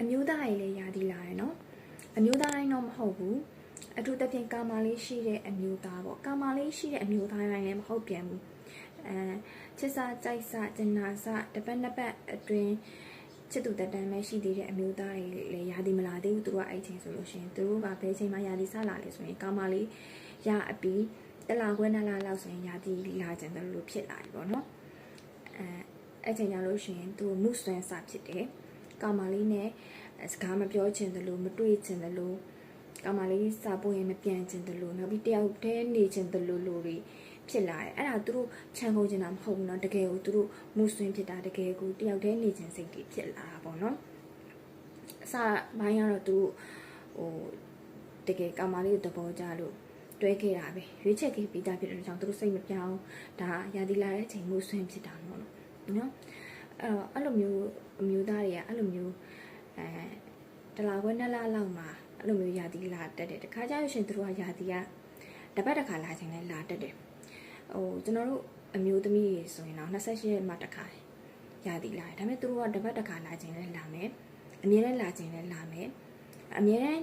အမျိုးသားတွေလည်းယာတီလာတယ်နော်အမျိုးသားတိုင်းတော့မဟုတ်ဘူးအထူးသဖြင့်ကာမာလေးရှိတဲ့အမျိုးသားပေါ့ကာမာလေးရှိတဲ့အမျိုးသားတိုင်းလည်းမဟုတ်ပြန်ဘူးအဲချစ်စာကြိုက်စာကျင်နာစာတစ်ပတ်နှစ်ပတ်အတွင်းချစ်သူတက်တမ်းပဲရှိသေးတဲ့အမျိုးသားတွေလည်းယာတီမလာသေးဘူးသူတို့ကအဲ့ချိန်ဆိုလို့ရှိရင်သူတို့ကဘယ်ချိန်မှယာတီစလာလဲဆိုရင်ကာမာလေးရအပြီးတလာခွဲနှစ်လလောက်ဆိုရင်ယာတီလာကြတယ်လို့ဖြစ်လာပြီပေါ့နော်အဲအဲ့ချိန်ကြလို့ရှိရင်သူမှုဆွမ်းစာဖြစ်တယ် ကာမာလေးနဲ့စကားမပြောချင်တယ်လို့မတွေ့ချင်တယ်လို့ကာမာလေးစာပို့ရင်မပြန်ချင်တယ်လို့နောက်ပြီးတယောက်တည်းနေချင်တယ်လို့လို့တွေဖြစ်လာတယ်အဲ့ဒါသူတို့ခြံကုန်ချင်တာမဟုတ်ဘူးเนาะတကယ်ကိုသူတို့မှုဆွမ်းဖြစ်တာတကယ်ကိုတယောက်တည်းနေချင်စိတ်တွေဖြစ်လာတာပေါ့နော်အစပိုင်းကတော့သူတို့ဟိုတကယ်ကာမာလေးကိုသဘောကျလို့တွဲခဲ့တာပဲရွေးချက်ခဲ့ပြီးသားဖြစ်တဲ့ကြောင့်သူတို့စိတ်မပြောင်းဒါရာသီလာတဲ့အချိန်မှုဆွမ်းဖြစ်တာပေါ့နော်နော် အဲ့တော့အဲ့လိုမျိုးအမျိုးသားတွေကအဲ့လိုမျိုးအဲတလာခွဲနှစ်လလောက်မှာအဲ့လိုမျိုးရာသီလာတက်တယ်တခါကျလို့ရှိရင်သူတို့ကရာသီကတပတ်တစ်ခါလာချိန်လဲလာတက်တယ်ဟိုကျွန်တော်တို့အမျိုးသမီးတွေဆိုရင်တော့28ရက်မှတစ်ခါရာသီလာတယ်ဒါပေမဲ့သူတို့ကတပတ်တစ်ခါလာချိန်လဲလာမယ်အမြဲတမ်းလာချိန်လဲလာမယ်အမြဲတမ်း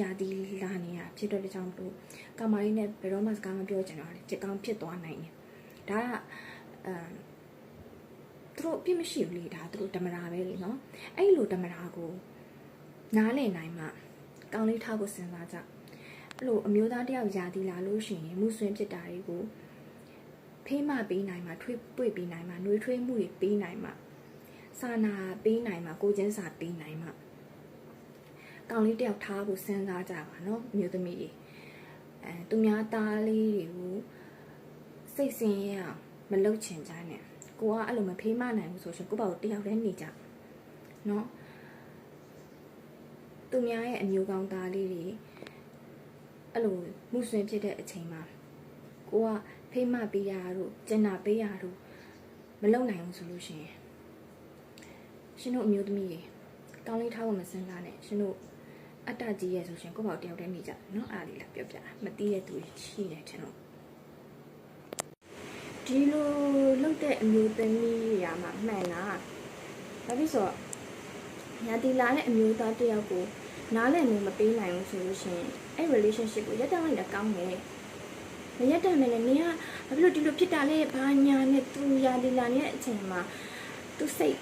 ရာသီလာနေတာဖြစ်တဲ့ကြောင့်တို့ကာမလေးနဲ့ဘယ်တော့မှစကားမပြောချင်တော့လေจิตကောင်းဖြစ်သွားနိုင်တယ်ဒါကအဲ သူတို့အပြစ်မရှိဘူးလေဒါသူတို့ဓမ္မရာပဲလေနော်အဲ့လိုဓမ္မရာကိုနားလည်နိုင်မှကောင်းလေးထားဖို့စဉ်းစားကြအဲ့လိုအမျိုးသားတယောက်ယာတီလာလို့ရှိရင်မှုဆွင်းဖြစ်တာတွေကိုဖေးမပေးနိုင်မှထွေးပွေပေးနိုင်မှနှွေးထွေးမှုတွေပေးနိုင်မှစာနာပေးနိုင်မှကိုချင်းစာပေးနိုင်မှကောင်းလေးတယောက်ထားဖို့စဉ်းစားကြပါနော်အမျိုးသမီးတွေအဲသူများသားလေးတွေကိုစိတ်ဆင်းရဲအောင်မလုပ်ချင်ကြနဲ့ ကိုကအဲ့လိုမဖေးမနိုင်ဘူးဆိုရှင်ကိုပေါ့တယောက်တည်းနေကြနော်သူများရဲ့အမျိုးကောင်းသားလေးတွေအဲ့လိုမှုဆွင်ဖြစ်တဲ့အချိန်မှာကိုကဖေးမပေးရတို့ကျင်နာပေးရတို့မလုပ်နိုင်ဘူးဆိုလို့ရှင်ရှင်တို့အမျိုးသမီးတွေကောင်းလေးထားဖို့မစင်စားနဲ့ရှင်တို့အတ္တကြီးရဲ့ဆိုရှင်ကိုပေါ့တယောက်တည်းနေကြနော်အားလေးလာပြောပြမသိတဲ့သူရှိတယ်ထင်တော့ ဒီလိုလုပ်တဲ့အမျိုးသမီးရာမှာမှန်လားဘာဖြစ်ဆိုတော့ညာတီလာတဲ့အမျိုးသားတယောက်ကိုနားလည်မှုမပေးနိုင်ဘူးဆိုလို့ရှင်အဲ့ relationship ကိုရက်တမ်းလိုက်တာကောင်းတယ်မရက်တမ်းမယ်နဲ့နင်ကဘာဖြစ်လို့ဒီလိုဖြစ်တာလဲဘာညာနဲ့သူရာတီလာနဲ့အချိန်မှာသူစိတ်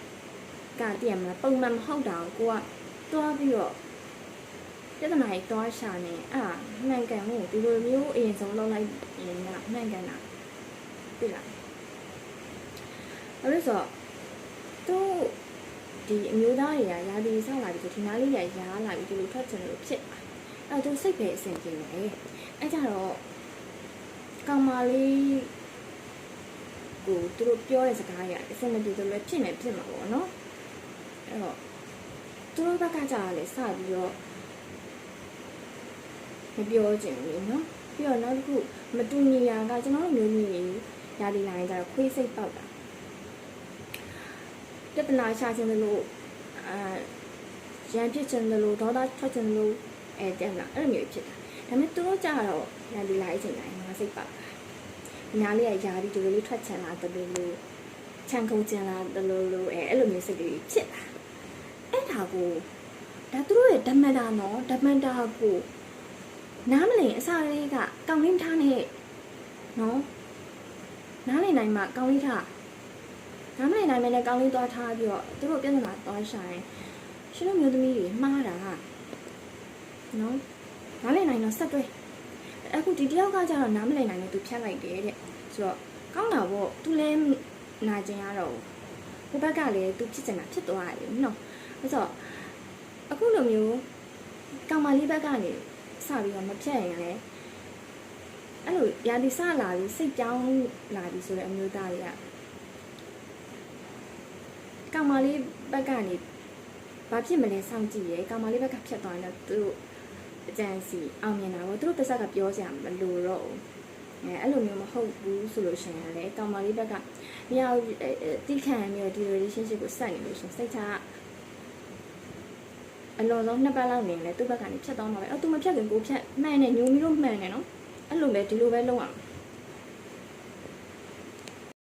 ကတည်းကမလားပုံမှန်မဟုတ်တာကိုကိုကတွားပြီးတော့ပြဿနာကြီးတွားရှာနေအဲ့ဒါမှန်ကန်မှုဒီလိုမျိုးအရင်ဆုံးလုပ်လိုက်ရင်ကမှန်ကန်တာ ပြလားအဲ့ဒါဆိုသူဒီအမျိုးသားတွေကရာသီဆောက်လာပြီဆိုဒီနားလေးတွေကရားလာပြီဒီလိုထွက်ချင်လို့ဖြစ်အဲ့သူစိတ်ပဲအဆင်ပြေတယ်အဲ့ကြတော့ကောင်မလေးကိုသူတို့ပြောတဲ့စကားတွေအဆင်မပြေတယ်လည်းဖြစ်နေဖြစ်မှာပေါ့နော်အဲ့တော့သူတို့ဘက်ကကြာလဲစပြီးတော့မပြောချင်ဘူးနော်ပြီးတော့နောက်တစ်ခုမတူညီတာကကျွန်တော်တို့မျိုးမျိုးတွေ ရာသီလာရင်ကျတော့ခွေးစိတ်ပေါက်တာပြဿနာရှာခြင်းလို့အာရန်ဖြစ်ခြင်းလို့ဒေါသထွက်ခြင်းလို့အဲတဲ့လားအဲ့လိုမျိုးဖြစ်တာဒါပေမဲ့သူတို့ကြတော့ရန်ဒီလာအချိန်တိုင်းငါစိတ်ပါညာလေးကယာပြီးဒီလိုလေးထွက်ချင်လာတယ်လို့ချန်ခုံချင်လာတယ်လို့လို့အဲအဲ့လိုမျိုးစိတ်တွေဖြစ်လာအဲ့ဒါကိုဒါသူတို့ရဲ့ဓမ္မတာနော်ဓမ္မတာကိုနားမလည်အစားလေးကကောင်းလင်းထားနဲ့နော် နားလည်နိုင်မှကောင်းလင်းထားနားမလည်နိုင်မယ်နဲ့ကောင်းလေးသွားထားပြီးတော့သူတို့ပြဿနာသွားရှာရင်ရှင်တို့မျိုးသမီးတွေမှားတာနော်နားလည်နိုင်တော့ဆက်တွဲအခုဒီတယောက်ကကျတော့နားမလည်နိုင်လို့သူဖြတ်လိုက်တယ်တဲ့ဆိုတော့ကောင်းတာပေါ့သူလည်းနာကျင်ရတော့ဟိုဘက်ကလည်းသူဖြစ်ချင်တာဖြစ်သွားတယ်နော်အဲဆိုအခုလိုမျိုးကောင်မလေးဘက်ကနေစပြီးတော့မဖြတ်ရင်လည်း အဲ့လိုရာဒီစလာပြီးစိတ်ကြောင်းလာပြီးဆိုတဲ့အမျိုးသားတွေကကောင်မလေးဘက်ကနေဘာဖြစ်မလဲစောင့်ကြည့်ရဲကောင်မလေးဘက်ကဖြတ်သွားရင်တော့သူတို့အကြံစီအောင်မြင်တာပေါ့သူတို့ပါစကပြောစရာမလိုတော့ဘူးအဲအဲ့လိုမျိုးမဟုတ်ဘူးဆိုလို့ရှိရင်လည်းကောင်မလေးဘက်ကမရဘူးတိခံမျိုးဒီ relationship ကိုဆက်နေလို့ရှိရင်စိတ်ချအလုံးစုံနှစ်ပတ်လောက်နေလဲသူ့ဘက်ကနေဖြတ်သွားမှာပဲအော်သူမဖြတ်ခင်ကိုဖြတ်မှန်နေညူမီလို့မှန်နေနော် အဲ့လိုပဲဒီလိုပဲလုပ်အောင်